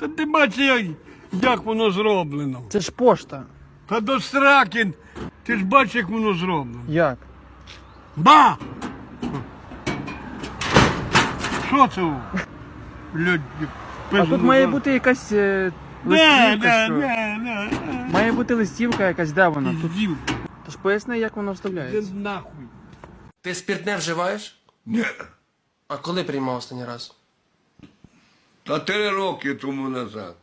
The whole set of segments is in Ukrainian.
Та ти бачиш, як, як воно зроблено. Це ж пошта. Та до сраки, ти ж бачиш, як воно зроблено. Як? Ба! Що це? у? Блядь, А тут має бути якась е, Не, листівка. не, що? не, не, не. Має бути листівка якась, де вона? Тут. Піздів. Тож поясни, як воно Ти вставляється. нахуй. Ти спиртне вживаєш? Ні. А коли приймав останній раз? Та три роки тому назад.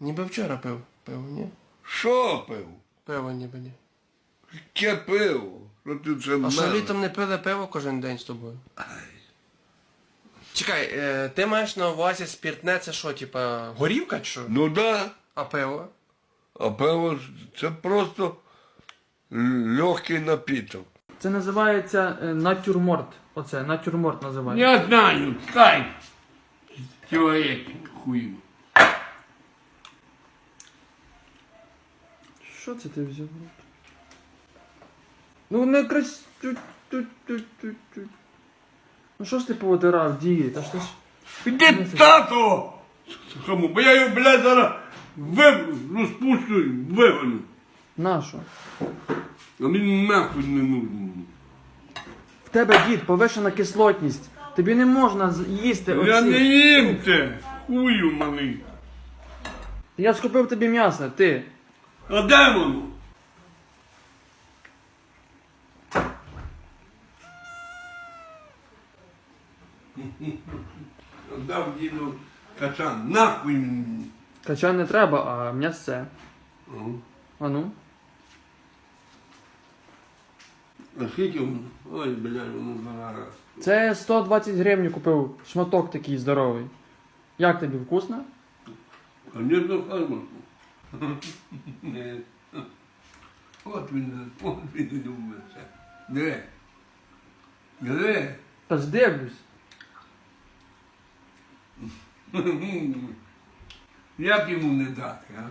Ніби вчора пив. Пиво, ні? Що пив? Пиво ніби ні. Яке пиво? Що ти це А що мелиш? літом не пили пиво кожен день з тобою? Ай. Чекай, е, ти маєш на увазі спиртне це що, типа горівка чи що? Ну да. А пиво? А пиво ж це просто легкий напіток. Це називається е, натюрморт. Оце, натюрморт називається. Я знаю, стай. Чоловік хуй. Що це ти взяв? Ну не крас... Ну що ж ти повитирав, діє? Та що ж... Іди тато! Кому? Бо я його, блядь, зараз вив... розпущу і вивену. Нащо? А він нахуй не нужен. В тебе, дід, повишена кислотність. Тобі не можна з- їсти оці. Я не їм це. Хую малий. Я ж купив тобі м'ясо, ти. А де воно? Дав діду качан, нахуй. мені. Качан не треба, а м'ясце. Ага. А ну. А скільки воно? Ой, блядь, воно зараз. Це 120 гривень купив шматок такий здоровий. Як тобі вкусно? Конечно, фармаку. От він, от він любиться. Де? Де? Та ж дивлюсь. Як йому не дати, а?